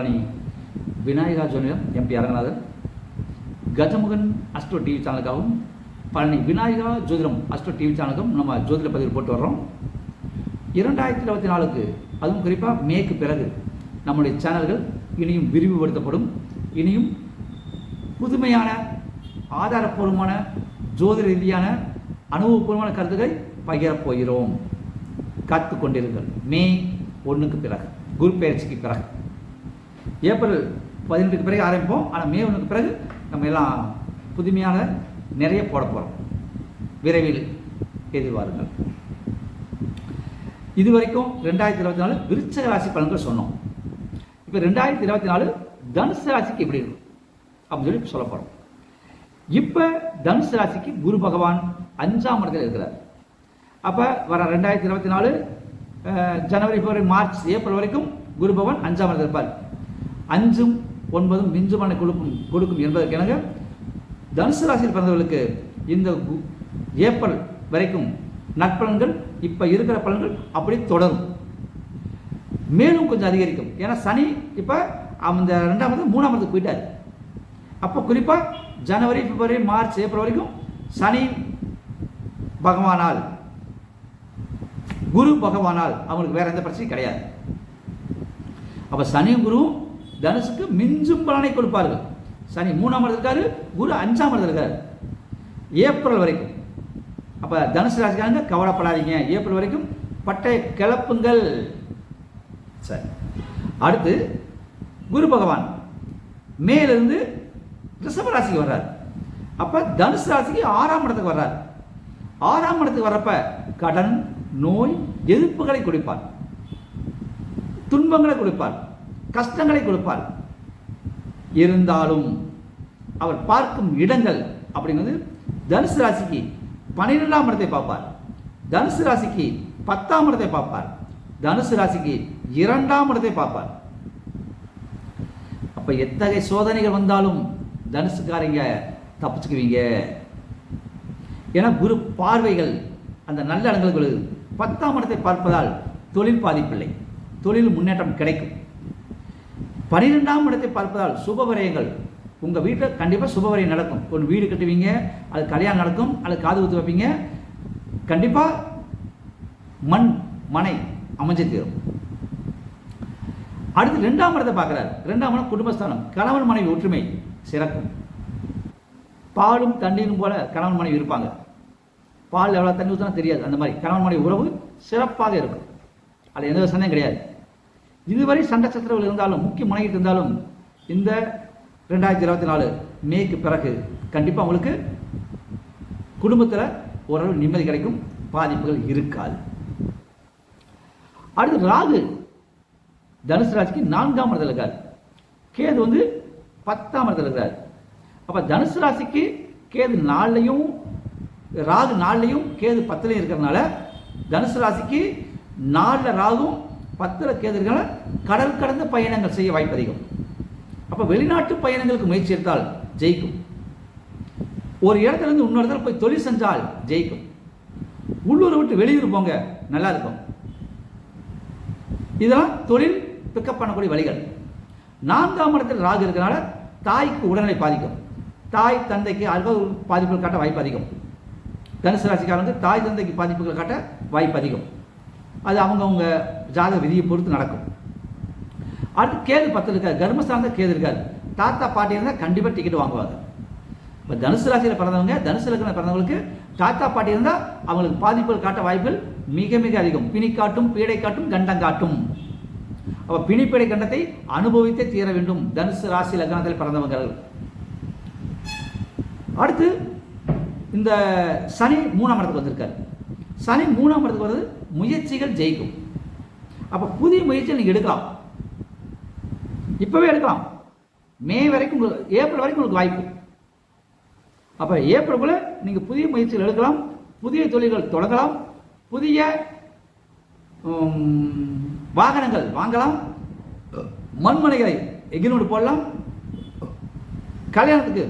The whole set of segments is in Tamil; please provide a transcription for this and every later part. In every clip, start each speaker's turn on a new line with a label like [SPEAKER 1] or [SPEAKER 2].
[SPEAKER 1] Palani Vinayaka ஜோனியம் MP Aranganathan Gajamukan Astro TV சேனலுக்காகவும் Palani Vinayaka ஜோதிடம் அஸ்ட்ரோ டிவி சேனலுக்கும் நம்ம ஜோதிட பதிவு போட்டு வர்றோம். இரண்டாயிரத்தி இருபத்தி நாலுக்கு அதுவும் குறிப்பாக மேக்கு பிறகு நம்முடைய சேனல்கள் இனியும் விரிவுபடுத்தப்படும். இனியும் புதுமையான ஆதாரப்பூர்வமான ஜோதிட ரீதியான அனுபவபூர்வமான கருத்துக்களை பகிரப் போகிறோம். காத்து கொண்டிருங்கள். மே ஒன்றுக்கு பிறகு குரு பயிற்சிக்கு பிறகு. ஏப்ரல் பதினெட்டுக்கு பிறகு ஆரம்பிப்போம். ஆனால் மே ஒன்றுக்கு பிறகு நம்ம எல்லாம் புதுமையான நிறைய போட போகிறோம் விரைவில் எதிர்வாருங்கள் இது வரைக்கும் ரெண்டாயிரத்தி இருபத்தி நாலு விருச்சக ராசி பலன்கள் சொன்னோம். இப்போ ரெண்டாயிரத்தி இருபத்தி நாலு தனுசு ராசிக்கு எப்படி இருக்கும் அப்படின்னு சொல்லி சொல்ல போகிறோம் இப்போ தனுசு ராசிக்கு குரு பகவான் அஞ்சாம் இடத்தில் இருக்கிறார். அப்போ வர ரெண்டாயிரத்தி இருபத்தி நாலு ஜனவரி பிப்ரவரி மார்ச் ஏப்ரல் வரைக்கும் குரு பகவான் அஞ்சாம் இடத்தில் இருப்பார். அஞ்சும் ஒன்பதும் மிஞ்சுமான கொடுக்கும் கொடுக்கும் என்பதற்கெனங்க தனுசு ராசியில் பிறந்தவர்களுக்கு இந்த கு- ஏப்ரல் வரைக்கும் நற்பலன்கள் இப்போ இருக்கிற பலன்கள் அப்படி தொடரும். மேலும் கொஞ்சம் அதிகரிக்கும். ஏன்னா சனி இப்போ அந்த ரெண்டாம் இடத்துல மூணாம் இடத்துக்கு போயிட்டார். அப்போ குறிப்பாக ஜனவரி பிப்ரவரி மார்ச் ஏப்ரல் வரைக்கும் சனி பகவானால் குரு பகவானால் அவங்களுக்கு வேறு எந்த பிரச்சனையும் கிடையாது. அப்போ சனியும் குருவும் தனுசுக்கு மிஞ்சும் பலனை கொடுப்பார்கள். சனி மூணாம் இடத்துல இருக்காரு குரு அஞ்சாம் இடத்துல இருக்காரு. ஏப்ரல் வரைக்கும். அப்போ தனுசு ராசிக்காரங்க கவலைப்படாதீங்க. ஏப்ரல் வரைக்கும் பட்டை கிளப்புங்கள். சரி. அடுத்து குரு பகவான் மேலிருந்து ரிஷப ராசிக்கு வர்றார். அப்போ தனுசு ராசிக்கு ஆறாம் இடத்துக்கு வர்றார். ஆறாம் இடத்துக்கு வர்றப்ப கடன் நோய் எதிர்ப்புகளை கொடுப்பார். துன்பங்களை கொடுப்பார். கஷ்டங்களை கொடுப்பார். இருந்தாலும் அவர் பார்க்கும் இடங்கள் அப்படிங்கிறது தனுசு ராசிக்கு பன்னிரெண்டாம் இடத்தை பார்ப்பார். தனுசு ராசிக்கு பத்தாம் இடத்தை பார்ப்பார். தனுசு ராசிக்கு இரண்டாம் இடத்தை பார்ப்பார். அப்ப எத்தகைய சோதனைகள் வந்தாலும் தனுசுக்காரங்க தப்பிச்சுக்குவீங்க. ஏன்னா குரு பார்வைகள் அந்த நல்ல இடங்களுக்கு பத்தாம் இடத்தை பார்ப்பதால் தொழில் பாதிப்பில்லை. தொழில் முன்னேற்றம் கிடைக்கும். பன்னிரெண்டாம் இடத்தை பார்ப்பதால் சுபவரயங்கள். உங்கள் வீட்டில் கண்டிப்பாக சுபவரியம் நடக்கும். ஒரு வீடு கட்டுவீங்க அது கல்யாணம் நடக்கும் அது காது ஊற்றி வைப்பீங்க. கண்டிப்பாக மண் மனை அமைஞ்சு தீரும். அடுத்து ரெண்டாம் இடத்தை பார்க்குறாரு. ரெண்டாம் இடம் குடும்பஸ்தானம். கணவன் மனைவி ஒற்றுமை சிறக்கும். பாலும் தண்ணீரும் போல கணவன் மனைவி இருப்பாங்க. பால் எவ்வளோ தண்ணி ஊற்றினா தெரியாது. அந்த மாதிரி கணவன் மனைவி உறவு சிறப்பாக இருக்கும். அது எந்த ஒரு சந்தேகம் கிடையாது. இதுவரை சண்டை சச்சரவுகள் இருந்தாலும் முக்கிய முனைகிட்டு இருந்தாலும் இந்த ரெண்டாயிரத்தி இருபத்தி நாலு மேக்கு பிறகு கண்டிப்பாக உங்களுக்கு குடும்பத்தில் ஓரளவு நிம்மதி கிடைக்கும் பாதிப்புகள் இருக்காது. அடுத்து ராகு. தனுசு ராசிக்கு நான்காம் இடத்துல இருக்கார். கேது வந்து பத்தாம் இடத்துல இருக்கார். அப்போ தனுசு ராசிக்கு கேது நாலுலையும் ராகு நாலுலையும் கேது பத்துலையும் இருக்கிறதுனால தனுசு ராசிக்கு நாலில் ராகும் பத்தில் கேது கடல் கடந்த பயணங்கள் செய்ய வாய்ப்பு அதிகம். அப்போ வெளிநாட்டு பயணங்களுக்கு முயற்சி எடுத்தால் ஜெயிக்கும். ஒரு இடத்துல இருந்து இன்னொரு இடத்துல போய் தொழில் செஞ்சால் ஜெயிக்கும். உள்ளூரை விட்டு வெளியூர் போங்க நல்லா இருக்கும். இதெல்லாம் தொழில் பிக்கப் பண்ணக்கூடிய வழிகள். நான்காம் இடத்தில் ராகு இருக்கிறனால தாய்க்கு உடல்நிலை பாதிக்கும். தாய் தந்தைக்கு அறுபது பாதிப்புகள் காட்ட வாய்ப்பு அதிகம். தனுசு ராசிக்காரங்க தாய் தந்தைக்கு பாதிப்புகள் காட்ட வாய்ப்பு அதிகம். அது அவங்கவுங்க ஜாதக விதியை பொறுத்து நடக்கும். அடுத்து கேது பத்தில் இருக்காரு. கர்மஸ்தானத்தில் கேது இருக்கார். தாத்தா பாட்டி இருந்தால் கண்டிப்பாக டிக்கெட் வாங்குவாங்க. இப்போ தனுசு ராசியில் பிறந்தவங்க தனுசு லக்னம் பிறந்தவங்களுக்கு தாத்தா பாட்டி இருந்தால் அவங்களுக்கு பாதிப்புகள் காட்ட வாய்ப்புகள் மிக மிக அதிகம். பிணி காட்டும் பீடை காட்டும் கண்டம் காட்டும். அப்போ பிணிப்பீடை கண்டத்தை அனுபவித்தே தீர வேண்டும். தனுசு ராசி லக்னத்தில் பிறந்தவங்க அடுத்து இந்த சனி மூணாம் இடத்துக்கு வந்திருக்காரு. சனி மூணாம் இடத்துக்கு வர்றது முயற்சிகள் ஜெயிக்கும். அப்போ புதிய முயற்சிகள் நீங்கள் எடுக்கலாம். இப்போவே எடுக்கலாம். மே வரைக்கும் உங்களுக்கு ஏப்ரல் வரைக்கும் உங்களுக்கு வாய்ப்பு. அப்போ ஏப்ரலுக்குள்ளே நீங்கள் புதிய முயற்சிகள் எடுக்கலாம் புதிய தொழில்கள் தொடங்கலாம் புதிய வாகனங்கள் வாங்கலாம் மண்மனைகளை எகினோடு போடலாம் கல்யாணத்துக்கு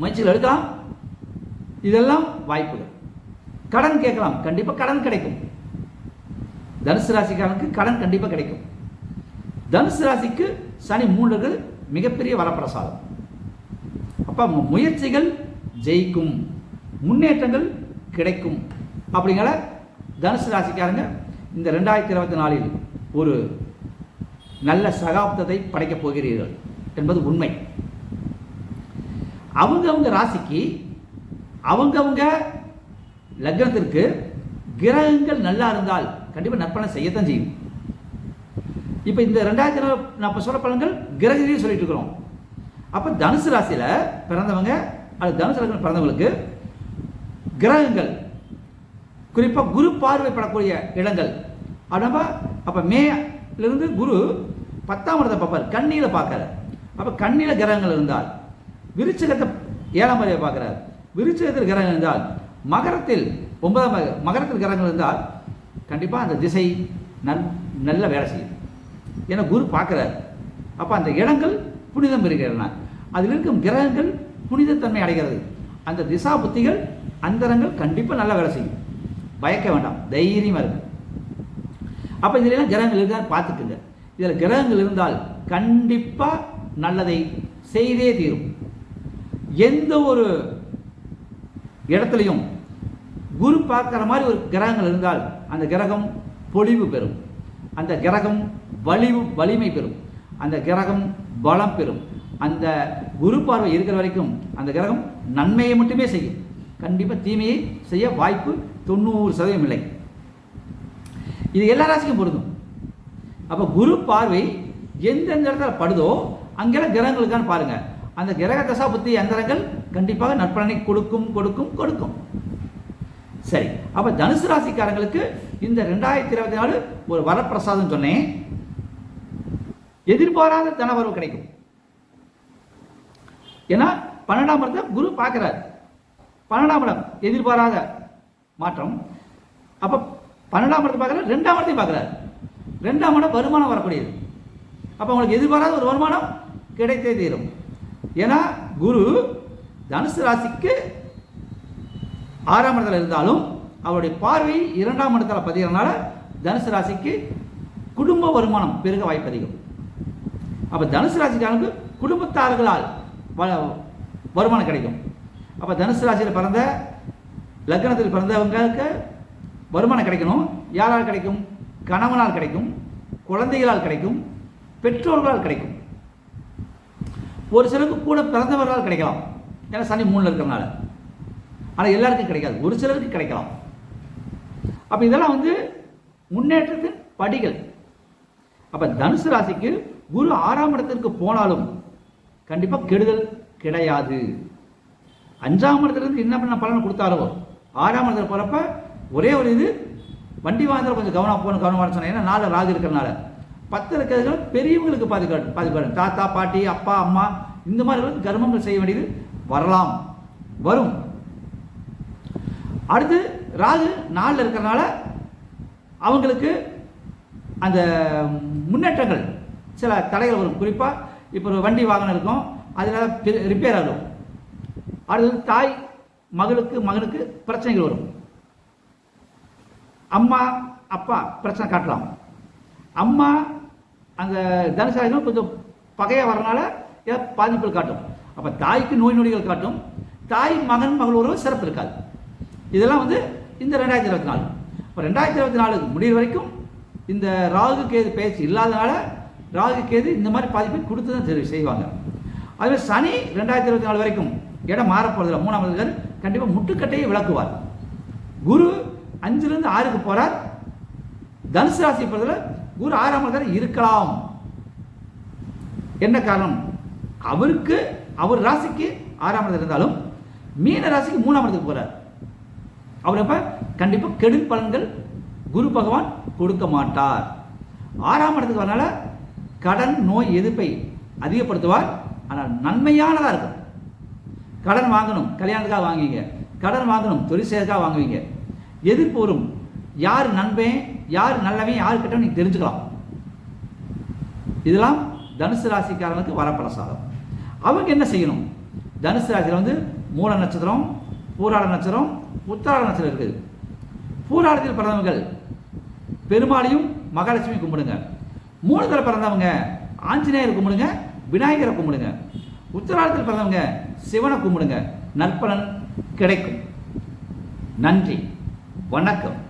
[SPEAKER 1] முயற்சிகள் எடுக்கலாம் இதெல்லாம் வாய்ப்புகள். கடன் கேட்கலாம் கண்டிப்பாக கடன் கிடைக்கும். தனுசு ராசிக்காரனுக்கு கடன் கண்டிப்பாக கிடைக்கும். தனுசு ராசிக்கு சனி மூன்று மிகப்பெரிய வரப்பிரசாதம். அப்போ முயற்சிகள் ஜெயிக்கும். முன்னேற்றங்கள் கிடைக்கும். அப்படிங்கிற தனுசு ராசிக்காரங்க இந்த ரெண்டாயிரத்தி இருபத்தி நாலில் ஒரு நல்ல சகாப்தத்தை படைக்கப் போகிறீர்கள் என்பது உண்மை. அவங்கவுங்க ராசிக்கு அவங்கவுங்க லக்னத்திற்கு கிரகங்கள் நல்லா இருந்தால் கண்டிப்பாக நற்பலனை செய்யத்தான் செய்யும். இப்போ இந்த ரெண்டாயிரத்தி நான் இப்போ சொல்ல பலன்கள் கிரகத்தையும் சொல்லிட்டு இருக்கிறோம். அப்போ தனுசு ராசியில் பிறந்தவங்க அது தனுசு ராசியில் பிறந்தவங்களுக்கு கிரகங்கள் குறிப்பாக குரு பார்வைப்படக்கூடிய இடங்கள். அப்போ அப்போ மேலிருந்து குரு பத்தாம் இடத்தை பார்ப்பார் கண்ணியில் பார்க்கற அப்போ கண்ணியில் கிரகங்கள் இருந்தால் விருச்சகத்தை ஏழாம் அறிவை பார்க்குறார். விருச்சகத்தில் கிரகங்கள் இருந்தால் மகரத்தில் ஒன்பதாம் மகரத்தில் கிரகங்கள் இருந்தால் கண்டிப்பாக அந்த திசை நல் நல்ல வேலை செய்யும் ஏன்னா குரு பார்க்குறாரு. அப்போ அந்த இடங்கள் புனிதம் பெறுகிறன. அதில் இருக்கும் கிரகங்கள் புனிதத்தன்மை அடைகிறது. அந்த திசா புத்திகள் அந்தரங்கள் கண்டிப்பாக நல்லா வேலை செய்யும். பயக்க வேண்டாம். தைரியமாக இருக்கும் அப்போ இதுல எல்லாம் கிரகங்கள் இருக்கான்னு பார்த்துக்குங்க. இதில் கிரகங்கள் இருந்தால் கண்டிப்பாக நல்லதை செய்தே தீரும். எந்த ஒரு இடத்துலையும் குரு பார்க்குற மாதிரி ஒரு கிரகங்கள் இருந்தால் அந்த கிரகம் பொலிவு பெறும். அந்த கிரகம் வலிவு வலிமை பெறும். அந்த கிரகம் பலம் பெறும். அந்த குரு பார்வை இருக்கிற வரைக்கும் அந்த கிரகம் நன்மையை மட்டுமே செய்யும். கண்டிப்பாக தீமையை செய்ய வாய்ப்பு தொண்ணூறு சதவீதம் இல்லை. இது எல்லா ராசிக்கும் பொருந்தும். அப்போ குரு பார்வை எந்தெந்த இடத்துல படுதோ அங்கெல்லாம் கிரகங்களுக்கான்னு பாருங்கள் அந்த கிரக தசா புத்தி அந்தரங்கள் கண்டிப்பாக நற்பலனை கொடுக்கும் கொடுக்கும் கொடுக்கும். சரி அப்போ தனுசு ராசிக்காரங்களுக்கு இந்த ரெண்டாயிரத்தி இருபத்தி நாலு ஒரு வரப்பிரசாதம் சொன்னேன். எதிர்பாராத தனவரவு கிடைக்கும். ஏன்னா பன்னெண்டாம் இடத்தை குரு பார்க்கிறார். பன்னெண்டாம் இடம் எதிர்பாராத மாற்றம். அப்போ பன்னெண்டாம் இடத்தை பார்க்குறாரு ரெண்டாம் இடத்தையும் பார்க்குறாரு. ரெண்டாம் இடம் வருமானம் வரக்கூடியது. அப்போ உங்களுக்கு எதிர்பாராத ஒரு வருமானம் கிடைத்தே தீரும். ஏன்னா குரு தனுசு ராசிக்கு ஆறாம் இடத்துல இருந்தாலும் அவருடைய பார்வை இரண்டாம் இடத்துல பதிகிறனால தனுசு ராசிக்கு குடும்ப வருமானம் பெருக வாய்ப்பு அதிகம். அப்போ தனுசு ராசிக்காரனுக்கு குடும்பத்தார்களால் வ- வருமானம் கிடைக்கும். அப்போ தனுசு ராசியில் பிறந்த லக்னத்தில் பிறந்தவங்களுக்கு வருமானம் கிடைக்கணும். யாரால் கிடைக்கும்? கணவனால் கிடைக்கும். குழந்தைகளால் கிடைக்கும். பெற்றோர்களால் கிடைக்கும். ஒரு சிலருக்கு கூட பிறந்தவர்களால் கிடைக்கலாம். ஏன்னா சனி மூணில் இருக்கிறனால. ஆனால் எல்லாருக்கும் கிடைக்காது. ஒரு சிலருக்கு கிடைக்கலாம். அப்போ இதெல்லாம் வந்து முன்னேற்றத்தின் படிகள். அப்போ தனுசு ராசிக்கு குரு ஆறாம் இடத்திற்கு போனாலும் கண்டிப்பாக கெடுதல் கிடையாது. அஞ்சாம் இடத்துலேருந்து என்ன பண்ண பலன் கொடுத்தாரோ ஆறாம் இடத்துல போகிறப்ப ஒரே ஒரு இது வண்டி வாங்குறதுல கொஞ்சம் கவனம் போகணும் கவனமாக சொன்னேன் ஏன்னா நாலு ராகு இருக்கிறனால பத்து இருக்கிறதுல பெரியவங்களுக்கு பாதுகாப்பு பாதுகாப்பு தாத்தா பாட்டி அப்பா அம்மா இந்த மாதிரி கர்மங்கள் செய்ய வேண்டியது வரலாம். வரும். அடுத்து ராகு நாளில் இருக்கிறனால அவங்களுக்கு அந்த முன்னேற்றங்கள் சில தடைகள் வரும். குறிப்பாக இப்போ ஒரு வண்டி வாகனம் இருக்கும் அதில் ரிப்பேர் ஆகும். அடுத்தது தாய் மகளுக்கு மகனுக்கு பிரச்சனைகள் வரும். அம்மா அப்பா பிரச்சனை காட்டலாம். அம்மா அந்த தனுசாரிகளும் கொஞ்சம் பகையாக வரனால ஏதோ பாதிப்புகள் காட்டும். அப்போ தாய்க்கு நோய் நொடிகள் காட்டும். தாய் மகன் மகள் உறவு சிறப்பு இருக்காது. இதெல்லாம் வந்து இந்த ரெண்டாயிரத்தி இருபத்தி நாலு. இப்போ ரெண்டாயிரத்தி இருபத்தி நாலு முடிவு வரைக்கும் இந்த ராகு கேது பேச்சு இல்லாதனால ராகு கேது இந்த மாதிரி பாதிப்பை கொடுத்து தான் சரி செய்வாங்க. அதுவே சனி ரெண்டாயிரத்தி இருபத்தி நாலு வரைக்கும் இடம் மாற போகிறதில்ல மூணாம் அதிகாரி கண்டிப்பாக முட்டுக்கட்டையை விளக்குவார். குரு அஞ்சுலேருந்து ஆறுக்கு போகிறார் தனுசு ராசி பொறுத்தவரை குரு ஆறாம் இடத்துல இருக்கலாம். என்ன காரணம்? அவருக்கு அவர் ராசிக்கு ஆறாம் இடத்துல இருந்தாலும் மீன ராசிக்கு மூணாம் இடத்துக்கு போகிறார் அவர் அப்போ கண்டிப்பாக கெடும் பலன்கள் குரு பகவான் கொடுக்க மாட்டார். ஆறாம் இடத்துக்கு வரனால கடன் நோய் எதிர்ப்பை அதிகப்படுத்துவார். ஆனால் நன்மையானதாக இருக்கும். கடன் வாங்கணும் கல்யாணத்துக்காக வாங்குவீங்க. கடன் வாங்கணும் தொழில் செய்யறதுக்காக வாங்குவீங்க. எதிர்ப்பு வரும். யார் நண்பன் யார் நல்லவன் யார் கிட்ட நீங்கள் தெரிஞ்சுக்கலாம். இதெல்லாம் தனுசு ராசிக்காரனுக்கு வரப்பிரசாதம் அவங்க என்ன செய்யணும்? தனுசு ராசியில் வந்து மூல நட்சத்திரம் பூராட நட்சத்திரம் உத்தார நட்சத்திரம் இருக்குது. பூராடத்தில் பிறந்தவங்கள் பெருமாளையும் மகாலட்சுமி கும்பிடுங்க. மூலத்தில் பிறந்தவங்க ஆஞ்சநேயரை கும்பிடுங்க விநாயகரை கும்பிடுங்க. உத்தராயத்தில் பிறந்தவங்க சிவனை கும்பிடுங்க. நற்பலன் கிடைக்கும். நன்றி. வணக்கம்.